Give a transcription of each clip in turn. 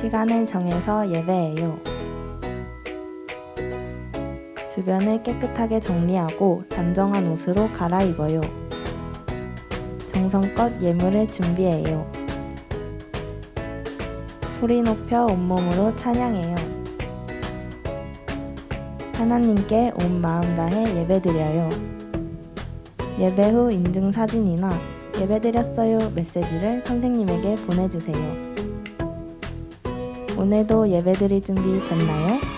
시간을 정해서 예배해요. 주변을 깨끗하게 정리하고 단정한 옷으로 갈아입어요. 정성껏 예물을 준비해요. 소리 높여 온몸으로 찬양해요. 하나님께 온 마음 다해 예배드려요. 예배 후 인증 사진이나 예배드렸어요 메시지를 선생님에게 보내주세요. 오늘도 예배드릴 준비 됐나요?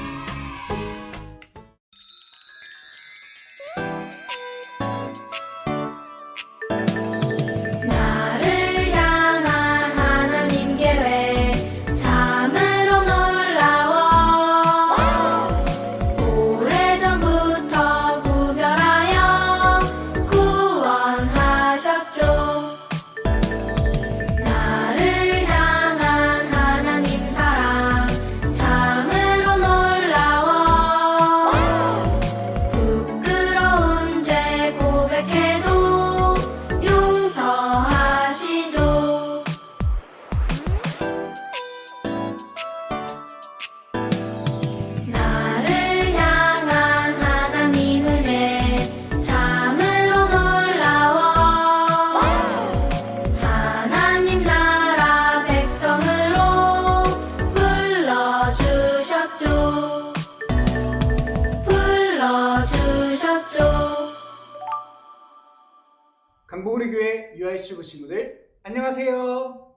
교회 유아이슈브 친구들 안녕하세요.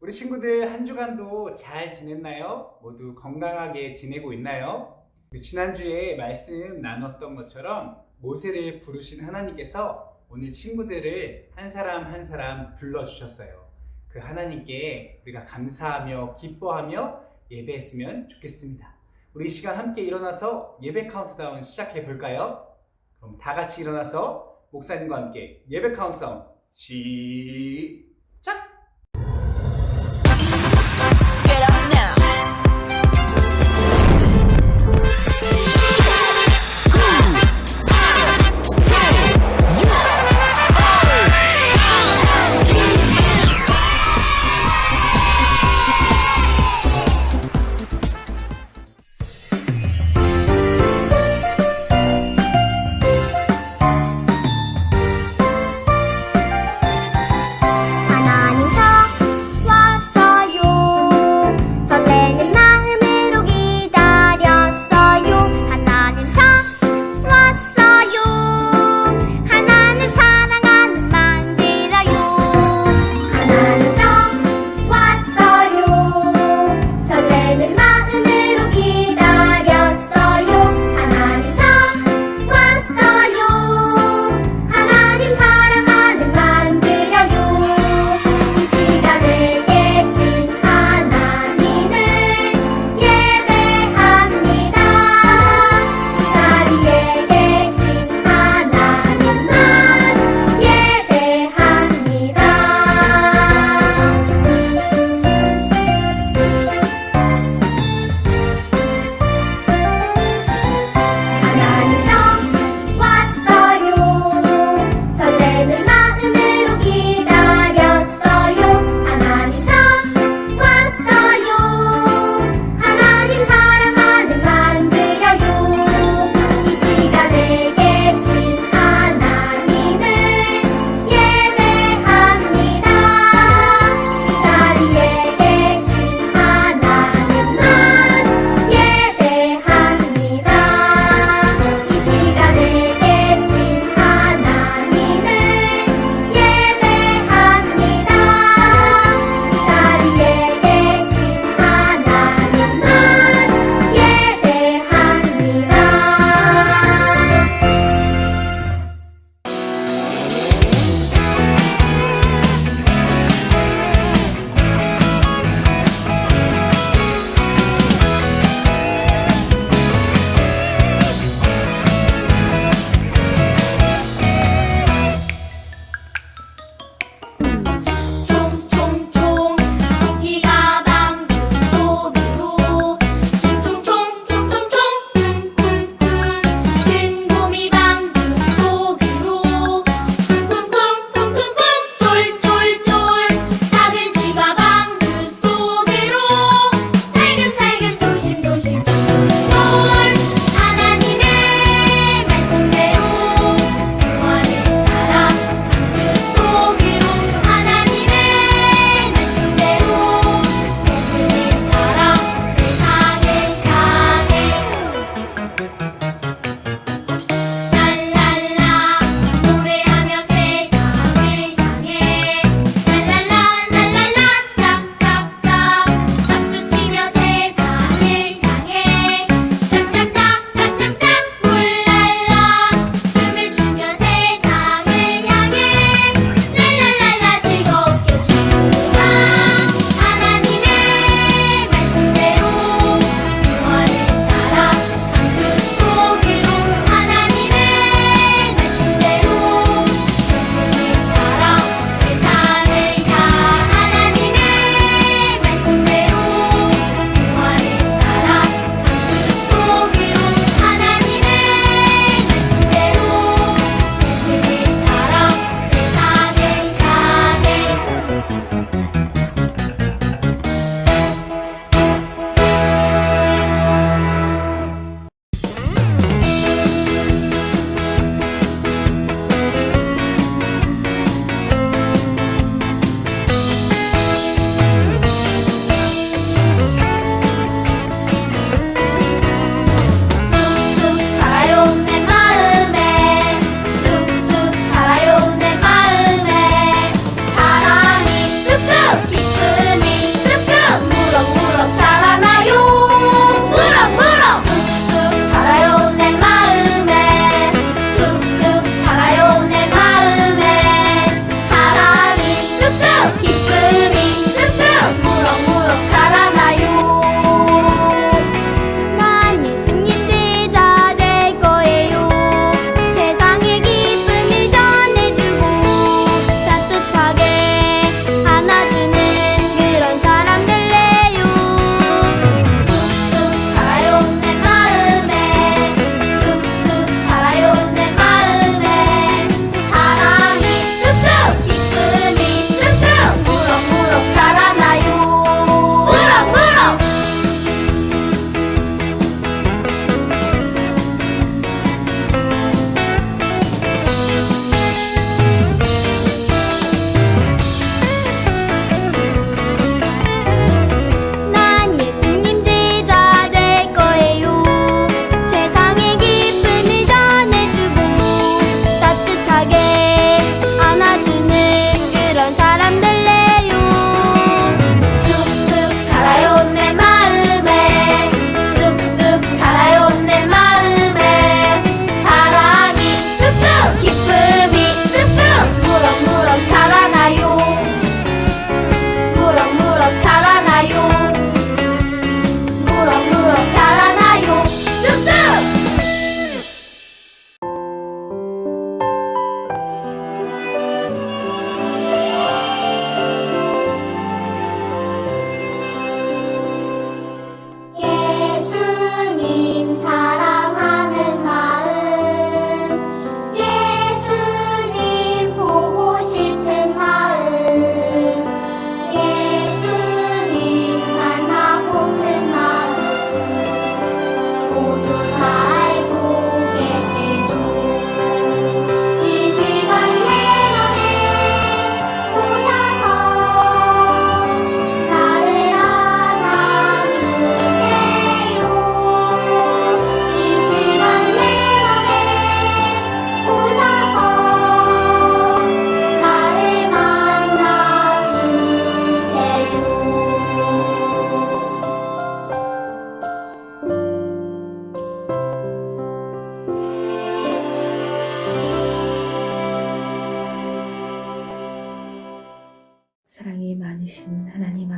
우리 친구들 한 주간도 잘 지냈나요? 모두 건강하게 지내고 있나요? 그 지난주에 말씀 나눴던 것처럼 모세를 부르신 하나님께서 오늘 친구들을 한 사람 한 사람 불러주셨어요. 그 하나님께 우리가 감사하며 기뻐하며 예배했으면 좋겠습니다. 우리 이 시간 함께 일어나서 예배 카운트다운 시작해 볼까요? 그럼 다 같이 일어나서 목사님과 함께 예배 카운트다운 시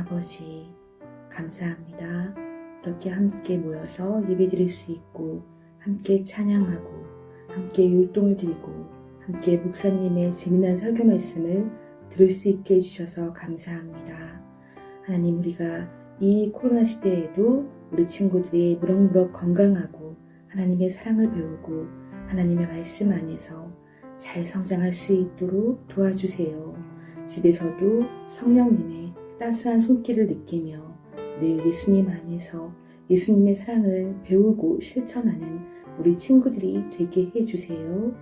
아버지, 감사합니다. 이렇게 함께 모여서 예배 드릴 수 있고, 함께 찬양하고, 함께 율동을 드리고, 함께 목사님의 재미난 설교 말씀을 들을 수 있게 해주셔서 감사합니다. 하나님, 우리가 이 코로나 시대에도 우리 친구들이 무럭무럭 건강하고, 하나님의 사랑을 배우고, 하나님의 말씀 안에서 잘 성장할 수 있도록 도와주세요. 집에서도 성령님의 따스한 손길을 느끼며 늘 예수님 안에서 예수님의 사랑을 배우고 실천하는 우리 친구들이 되게 해주세요.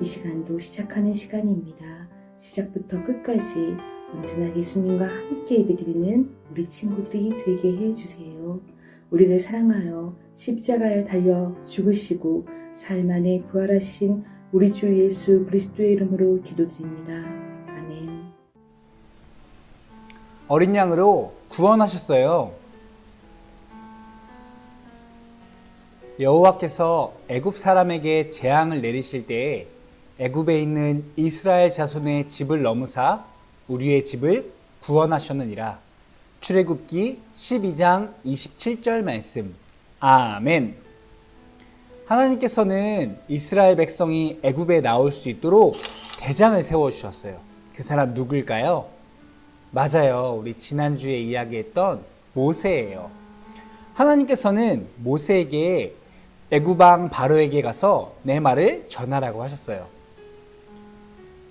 이 시간도 시작하는 시간입니다. 시작부터 끝까지 언제나 예수님과 함께 예배드리는 우리 친구들이 되게 해주세요. 우리를 사랑하여 십자가에 달려 죽으시고 사흘 만에 부활하신 우리 주 예수 그리스도의 이름으로 기도드립니다. 어린 양으로 구원하셨어요. 여호와께서 애굽 사람에게 재앙을 내리실 때에 애굽에 있는 이스라엘 자손의 집을 넘으사 우리의 집을 구원하셨느니라. 출애굽기 12장 27절 말씀. 아멘. 하나님께서는 이스라엘 백성이 애굽에 나올 수 있도록 대장을 세워 주셨어요. 그 사람 누굴까요? 맞아요. 우리 지난주에 이야기했던 모세예요. 하나님께서는 모세에게 애굽왕 바로에게 가서 내 말을 전하라고 하셨어요.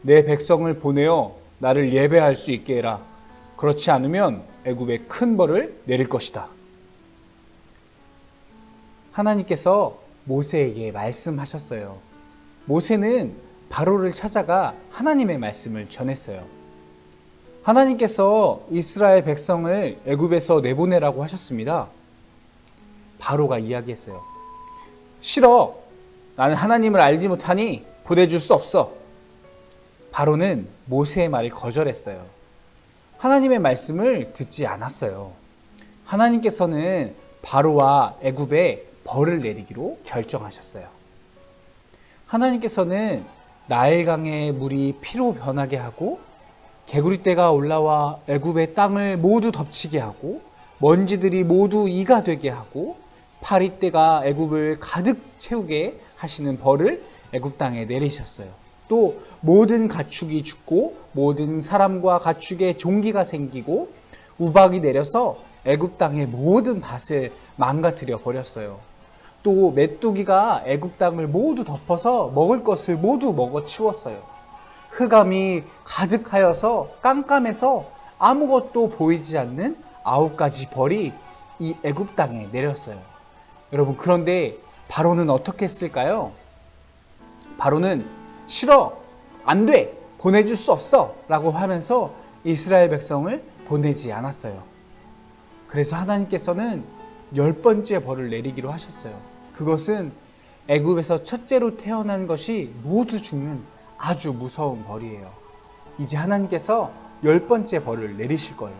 내 백성을 보내어 나를 예배할 수 있게 해라. 그렇지 않으면 애굽에 큰 벌을 내릴 것이다. 하나님께서 모세에게 말씀하셨어요. 모세는 바로를 찾아가 하나님의 말씀을 전했어요. 하나님께서 이스라엘 백성을 애굽에서 내보내라고 하셨습니다. 바로가 이야기했어요. 싫어. 나는 하나님을 알지 못하니 보내줄 수 없어. 바로는 모세의 말을 거절했어요. 하나님의 말씀을 듣지 않았어요. 하나님께서는 바로와 애굽에 벌을 내리기로 결정하셨어요. 하나님께서는 나일강의 물이 피로 변하게 하고 개구리 떼가 올라와 애굽의 땅을 모두 덮치게 하고 먼지들이 모두 이가 되게 하고 파리 떼가 애굽을 가득 채우게 하시는 벌을 애굽 땅에 내리셨어요. 또 모든 가축이 죽고 모든 사람과 가축에 종기가 생기고 우박이 내려서 애굽 땅의 모든 밭을 망가뜨려 버렸어요. 또 메뚜기가 애굽 땅을 모두 덮어서 먹을 것을 모두 먹어 치웠어요. 흑암이 가득하여서 깜깜해서 아무것도 보이지 않는 아홉 가지 벌이 이 애굽 땅에 내렸어요. 여러분 그런데 바로는 어떻게 했을까요? 바로는 싫어 안 돼 보내줄 수 없어 라고 하면서 이스라엘 백성을 보내지 않았어요. 그래서 하나님께서는 열 번째 벌을 내리기로 하셨어요. 그것은 애굽에서 첫째로 태어난 것이 모두 죽는 아주 무서운 벌이에요. 이제 하나님께서 열 번째 벌을 내리실 거예요.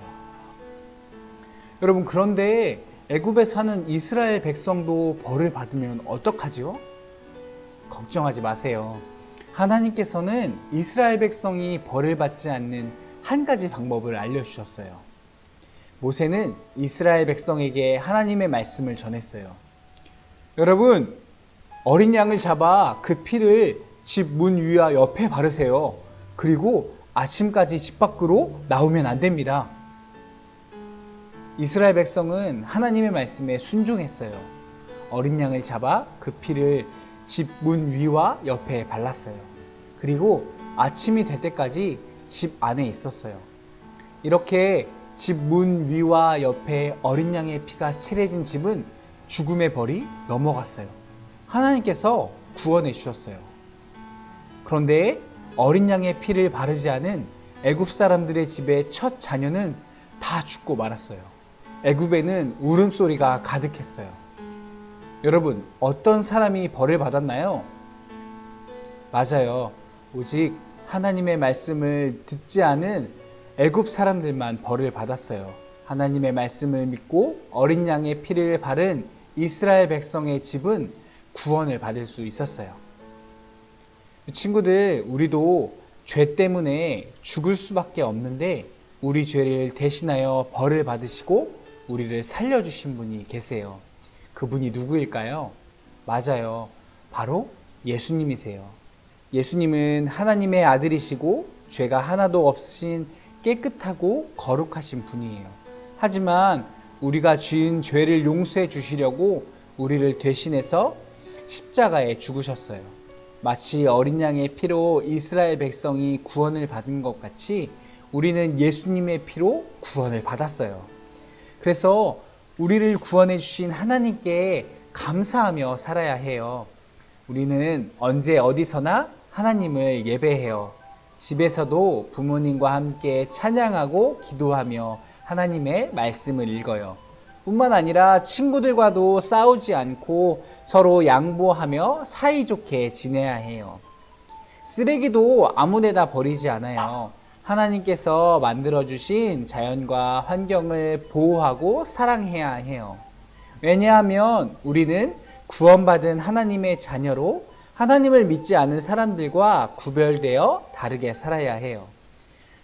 여러분 그런데 애굽에 사는 이스라엘 백성도 벌을 받으면 어떡하지요? 걱정하지 마세요. 하나님께서는 이스라엘 백성이 벌을 받지 않는 한 가지 방법을 알려주셨어요. 모세는 이스라엘 백성에게 하나님의 말씀을 전했어요. 여러분, 어린 양을 잡아 그 피를 집 문 위와 옆에 바르세요. 그리고 아침까지 집 밖으로 나오면 안 됩니다. 이스라엘 백성은 하나님의 말씀에 순종했어요. 어린 양을 잡아 그 피를 집 문 위와 옆에 발랐어요. 그리고 아침이 될 때까지 집 안에 있었어요. 이렇게 집 문 위와 옆에 어린 양의 피가 칠해진 집은 죽음의 벌이 넘어갔어요. 하나님께서 구원해 주셨어요. 그런데 어린 양의 피를 바르지 않은 애굽 사람들의 집의 첫 자녀는 다 죽고 말았어요. 애굽에는 울음소리가 가득했어요. 여러분, 어떤 사람이 벌을 받았나요? 맞아요. 오직 하나님의 말씀을 듣지 않은 애굽 사람들만 벌을 받았어요. 하나님의 말씀을 믿고 어린 양의 피를 바른 이스라엘 백성의 집은 구원을 받을 수 있었어요. 친구들, 우리도 죄 때문에 죽을 수밖에 없는데 우리 죄를 대신하여 벌을 받으시고 우리를 살려주신 분이 계세요. 그분이 누구일까요? 맞아요. 바로 예수님이세요. 예수님은 하나님의 아들이시고 죄가 하나도 없으신 깨끗하고 거룩하신 분이에요. 하지만 우리가 지은 죄를 용서해 주시려고 우리를 대신해서 십자가에 죽으셨어요. 마치 어린 양의 피로 이스라엘 백성이 구원을 받은 것 같이 우리는 예수님의 피로 구원을 받았어요. 그래서 우리를 구원해 주신 하나님께 감사하며 살아야 해요. 우리는 언제 어디서나 하나님을 예배해요. 집에서도 부모님과 함께 찬양하고 기도하며 하나님의 말씀을 읽어요. 뿐만 아니라 친구들과도 싸우지 않고 서로 양보하며 사이좋게 지내야 해요. 쓰레기도 아무데나 버리지 않아요. 하나님께서 만들어주신 자연과 환경을 보호하고 사랑해야 해요. 왜냐하면 우리는 구원받은 하나님의 자녀로 하나님을 믿지 않은 사람들과 구별되어 다르게 살아야 해요.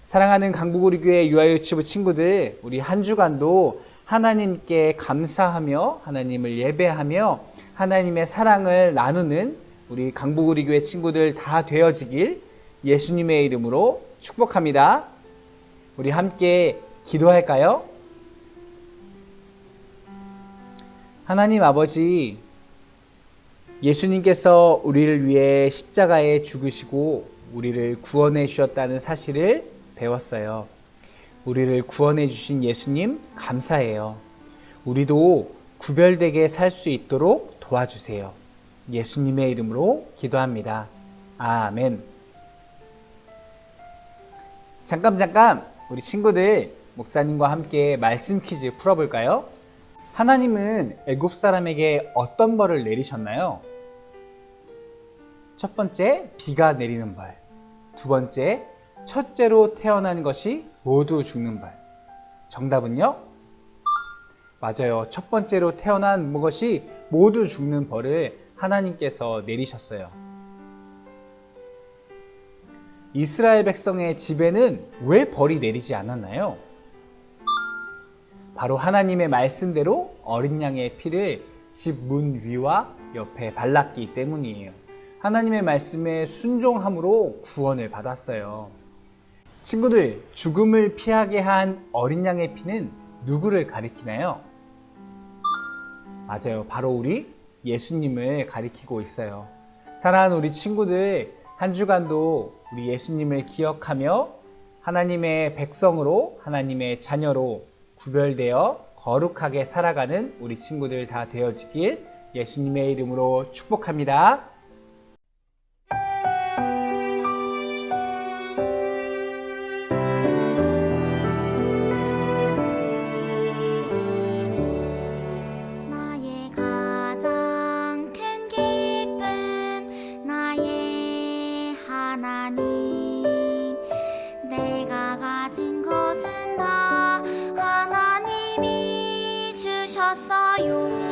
사랑하는 강북우리 교회 유아유치부 친구들, 우리 한 주간도 하나님께 감사하며 하나님을 예배하며 하나님의 사랑을 나누는 우리 강북우리 교회 친구들 다 되어지길 예수님의 이름으로 축복합니다. 우리 함께 기도할까요? 하나님 아버지, 예수님께서 우리를 위해 십자가에 죽으시고 우리를 구원해 주셨다는 사실을 배웠어요. 우리를 구원해 주신 예수님 감사해요. 우리도 구별되게 살 수 있도록 도와주세요. 예수님의 이름으로 기도합니다. 아멘. 잠깐 잠깐 우리 친구들 목사님과 함께 말씀 퀴즈 풀어볼까요? 하나님은 애굽 사람에게 어떤 벌을 내리셨나요? 첫 번째 비가 내리는 벌. 두 번째 첫째로 태어난 것이 모두 죽는 벌. 정답은요? 맞아요. 첫 번째로 태어난 것이 모두 죽는 벌을 하나님께서 내리셨어요. 이스라엘 백성의 집에는 왜 벌이 내리지 않았나요? 바로 하나님의 말씀대로 어린 양의 피를 집 문 위와 옆에 발랐기 때문이에요. 하나님의 말씀에 순종함으로 구원을 받았어요. 친구들, 죽음을 피하게 한 어린 양의 피는 누구를 가리키나요? 맞아요. 바로 우리 예수님을 가리키고 있어요. 사랑하는 우리 친구들, 한 주간도 우리 예수님을 기억하며 하나님의 백성으로, 하나님의 자녀로 구별되어 거룩하게 살아가는 우리 친구들 다 되어지길 예수님의 이름으로 축복합니다. sonhos.